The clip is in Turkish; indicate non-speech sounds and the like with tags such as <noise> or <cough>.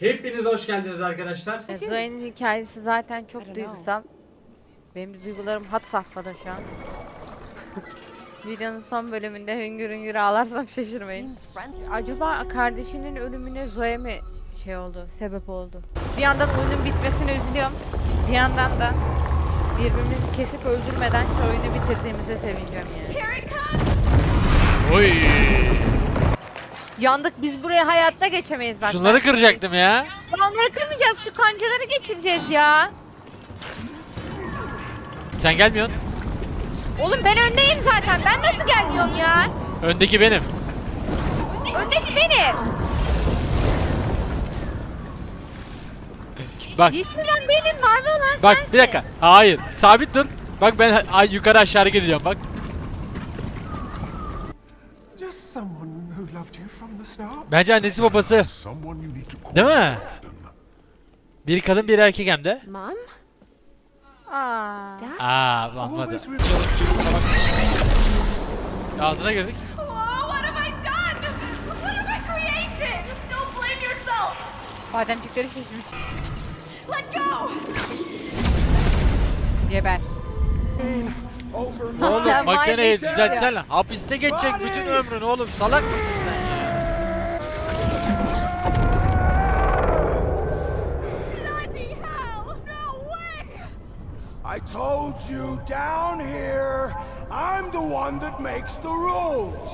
Hepiniz hoş geldiniz arkadaşlar. Zoe'nin hikayesi zaten çok duygusal. Benim de duygularım hat safhada şu an. <laughs> Videonun son bölümünde hüngür hüngür ağlarsam şaşırmayın. Acaba kardeşinin ölümüne Zoe mi şey oldu, sebep oldu? Bir yandan oyunun bitmesine üzülüyorum. Bir yandan da birbirimizi kesip öldürmeden şu oyunu bitirdiğimize sevineceğim yani. Oy. Yandık biz buraya hayatta geçemeyiz bak. Şunları kıracaktım ya. Ya onları kırmayacağız şu kancaları geçireceğiz ya. Sen gelmiyorsun. Oğlum ben öndeyim zaten. Ben nasıl gelmiyorum ya? Öndeki benim. Öndeki benim. Bak Yeşil olan benim, mavi olan bak sensin. bir dakika. Hayır. Sabit dur. Bak ben ay, yukarı aşağı hareket bak. Bence annesi babası. Değil mi? Bir kadın bir erkek hem de. Mom? Aa. Aa remember. Ağzına girdik. Oh, what have I done? What have I created? Don't blame yourself. Bademcikleri şişmiş. Let go. Geber. Oğlum Hala makineyi maymun düzeltsene. Hapiste geçecek bütün ömrün oğlum. Salak mısın sen ya? Bloody hell. No way. I told you down here, I'm the one that makes the rules.